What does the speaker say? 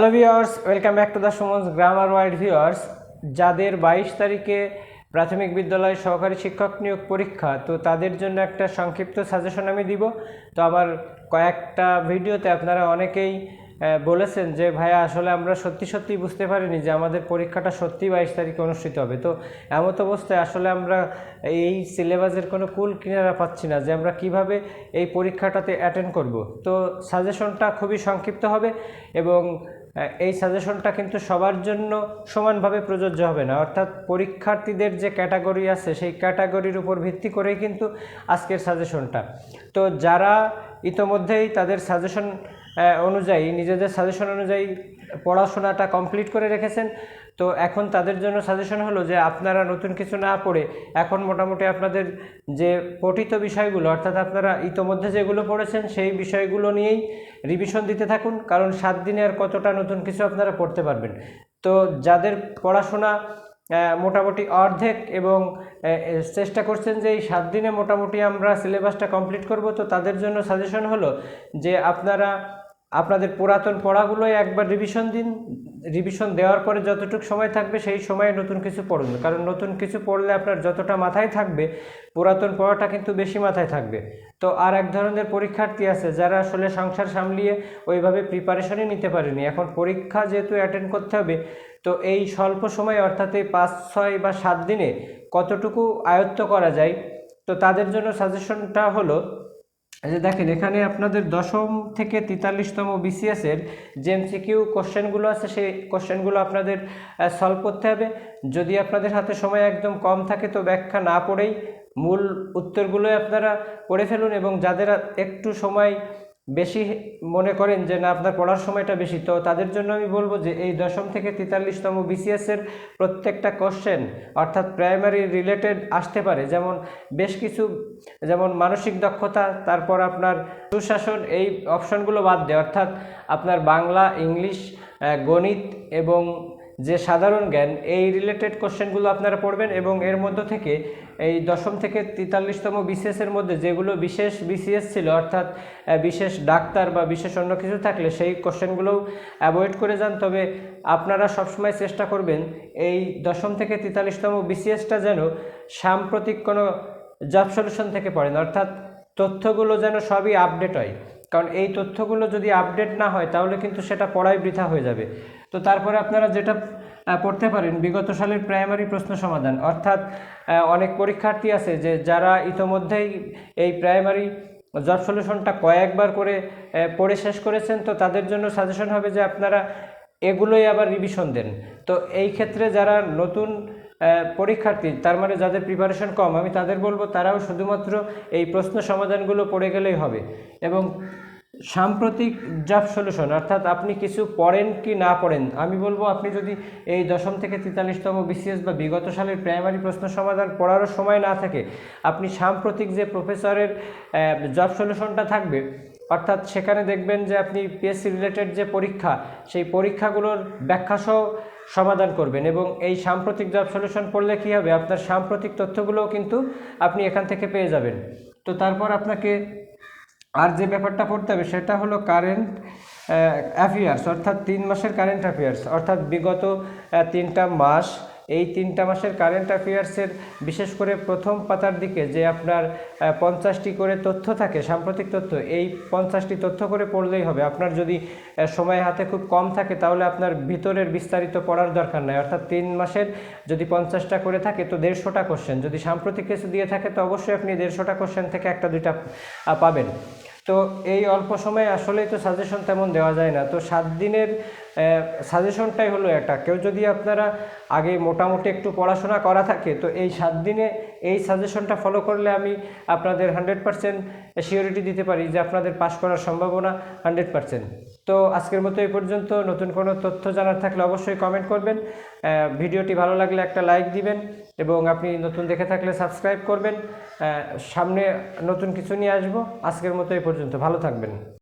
Hello viewers welcome back to the Suman's grammar wide viewers যাদের বাইশ তারিখে প্রাথমিক বিদ্যালয় সহকারী শিক্ষক নিয়োগ পরীক্ষা, তো তাদের জন্য একটা সংক্ষিপ্ত সাজেশন আমি দিব। তো আমার কয়েকটা ভিডিওতে আপনারা অনেকেই বলেছেন যে, ভাইয়া, আসলে আমরা সত্যি সত্যি বুঝতে পারিনি যে আমাদের পরীক্ষাটা সত্যি বাইশ তারিখে অনুষ্ঠিত হবে। তো এমত অবস্থায় আসলে আমরা এই সিলেবাসের কোনো কুল কিনারা পাচ্ছি না যে আমরা কীভাবে এই পরীক্ষাটাতে অ্যাটেন্ড করব। তো সাজেশনটা খুবই সংক্ষিপ্ত হবে এবং এই সাজেশনটা কিন্তু সবার জন্য সমানভাবে প্রযোজ্য হবে না। অর্থাৎ পরীক্ষার্থীদের যে ক্যাটাগরি আছে, সেই ক্যাটাগরির উপর ভিত্তি করেই কিন্তু আজকের সাজেশনটা তো যারা ইতোমধ্যেই তাদের সাজেশন অনুযায়ী, নিজেদের সাজেশন অনুযায়ী পড়াশোনাটা কমপ্লিট করে রেখেছেন। তো এখন তাদের জন্য সাজেশন হলো যে আপনারা নতুন কিছু না পড়ে এখন মোটামুটি আপনাদের যে পঠিত বিষয়গুলো, অর্থাৎ আপনারা ইতোমধ্যে যেগুলো পড়েছেন সেই বিষয়গুলো নিয়েই রিভিশন দিতে থাকুন, কারণ সাত দিনে আর কতটা নতুন কিছু আপনারা পড়তে পারবেন। তো যাদের পড়াশোনা মোটামুটি অর্ধেক এবং চেষ্টা করছেন যে এই সাত দিনে মোটামুটি আমরা সিলেবাসটা কমপ্লিট করব, তো তাদের জন্য সাজেশন হলো যে আপনারা আপনাদের পুরাতন পড়াগুলোই একবার রিভিশন দিন রিভিশন দেওয়ার পরে যতটুকু সময় থাকবে সেই সময়ে নতুন কিছু পড়ুন। কারণ নতুন কিছু পড়লে আপনার যতটা মাথায় থাকবে, পুরাতন পড়াটা কিন্তু বেশি মাথায় থাকবে। তো আর এক ধরনের পরীক্ষার্থী আছে যারা আসলে সংসার সামলিয়ে ওইভাবে প্রিপারেশনই নিতে পারেনি। এখন পরীক্ষা যেহেতু অ্যাটেন্ড করতে হবে, তো এই স্বল্প সময় অর্থাৎ এই পাঁচ, ছয় বা সাত দিনে কতটুকু আয়ত্ত করা যায়, তো তাদের জন্য সাজেশনটা হলো এই যে দেখেন, এখানে আপনাদের দশম থেকে তেতাল্লিশতম বিসিএসের যে এমসিকিউ কোশ্চেনগুলো আছে, সেই কোশ্চেনগুলো আপনাদের সলভ করতে হবে। যদি আপনাদের হাতে সময় একদম কম থাকে, তো ব্যাখ্যা না পড়েই মূল উত্তরগুলোই আপনারা পড়ে ফেলুন এবং যাদের একটু সময় বেশি মনে করেন যে না, আপনার পড়ার সময়টা বেশি। তো তাদের জন্য আমি বলব যে এই দশম থেকে তেতাল্লিশতম বিসিএসের প্রত্যেকটা কোশ্চেন অর্থাৎ প্রাইমারি রিলেটেড আসতে পারে। যেমন বেশ কিছু, যেমন মানসিক দক্ষতা, তারপর আপনার সুশাসন, এই অপশনগুলো বাদ দেয়। অর্থাৎ আপনার বাংলা, ইংলিশ গণিত এবং যে সাধারণ জ্ঞান, এই রিলেটেড কোশ্চেনগুলো আপনারা পড়বেন এবং এর মধ্য থেকে এই দশম থেকে তেতাল্লিশতম বিসিএসের মধ্যে যেগুলো বিশেষ বিসিএস ছিল, অর্থাৎ বিশেষ ডাক্তার বা বিশেষ অন্য কিছু থাকলে সেই কোশ্চেনগুলোও অ্যাভয়েড করে যান। তবে আপনারা সবসময় চেষ্টা করবেন এই দশম থেকে তেতাল্লিশতম বিসিএসটা যেন সাম্প্রতিক কোনো জব সলিউশন থেকে পড়েন। অর্থাৎ তথ্যগুলো যেন সবই আপডেট হয়। কারণ এই তথ্যগুলো যদি আপডেট না হয়, তাহলে কিন্তু সেটা পড়াই বৃথা হয়ে যাবে। তো তারপরে আপনারা যেটা পড়তে পারেন, বিগত সালের প্রাইমারি প্রশ্ন সমাধান। অর্থাৎ অনেক পরীক্ষার্থী আছে যে, যারা ইতোমধ্যেই এই প্রাইমারি জব সলিউশনটা কয়েকবার করে পড়ে শেষ করেছেন, তো তাদের জন্য সাজেশন হবে যে আপনারা এগুলোই আবার রিভিশন দেন। তো এই ক্ষেত্রে যারা নতুন পরীক্ষার্থী, তার মানে যাদের প্রিপারেশন কম, আমি তাদের বলব তারাও শুধুমাত্র এই প্রশ্ন সমাধানগুলো পড়ে গেলেই হবে। এবং সাম্প্রতিক জব সলিউশন অর্থাৎ আপনি কিছু পড়েন কি না পড়েন, আমি বলব আপনি যদি এই দশম থেকে তেতাল্লিশতম বিসিএস বা বিগত সালের প্রাইমারি প্রশ্ন সমাধান পড়ারও সময় না থাকে, আপনি সাম্প্রতিক যে প্রফেসরের জব সলিউশনটা থাকবে অর্থাৎ সেখানে দেখবেন যে আপনি পিএসসি রিলেটেড যে পরীক্ষা, সেই পরীক্ষাগুলোর ব্যাখ্যাসহ সমাধান করবেন এবং এই সাম্প্রতিক জব সলিউশন পড়লে কী হবে? আপনার সাম্প্রতিক তথ্যগুলোও কিন্তু আপনি এখান থেকে পেয়ে যাবেন। তো তারপর আপনাকে আর যে ব্যাপারটা পড়তে হবে সেটা হলো কারেন্ট অ্যাফেয়ার্স অর্থাৎ তিন মাসের কারেন্ট অ্যাফেয়ার্স অর্থাৎ বিগত তিনটা মাস এই তিনটা মাসের কারেন্ট অ্যাফেয়ার্সের বিশেষ করে প্রথম পাতার দিকে যে আপনার পঞ্চাশটি করে তথ্য থাকে, সাম্প্রতিক তথ্য, এই পঞ্চাশটি তথ্য করে পড়লেই হবে। আপনার যদি সময় হাতে খুব কম থাকে তাহলে আপনার ভিতরের বিস্তারিত পড়ার দরকার নাই। অর্থাৎ তিন মাসের যদি পঞ্চাশটা করে থাকে তো দেড়শোটা কোশ্চেন যদি সাম্প্রতিক কিছু দিয়ে থাকে তো অবশ্যই আপনি দেড়শোটা কোশ্চেন থেকে একটা দুইটা পাবেন। তো এই অল্প সময়ে আসলেই তো সাজেশন তেমন দেওয়া যায় না। তো সাত দিনের সাজেশনটাই হলো এটা কেউ যদি আপনারা আগে মোটামুটি একটু পড়াশোনা করা থাকে, তো এই সাত দিনে এই সাজেশনটা ফলো করলে আমি আপনাদের হান্ড্রেড পারসেন্ট সিওরিটি দিতে পারি যে আপনাদের পাশ করার সম্ভাবনা হান্ড্রেড পারসেন্ট তো আজকের মতো এই পর্যন্ত। নতুন কোনো তথ্য জানার থাকলে অবশ্যই কমেন্ট করবেন। ভিডিওটি ভালো লাগলে একটা লাইক দিবেন এবং আপনি নতুন দেখে থাকলে সাবস্ক্রাইব করবেন। সামনে নতুন কিছু নিয়ে আসব। আজকের মতো এই পর্যন্ত। ভালো থাকবেন।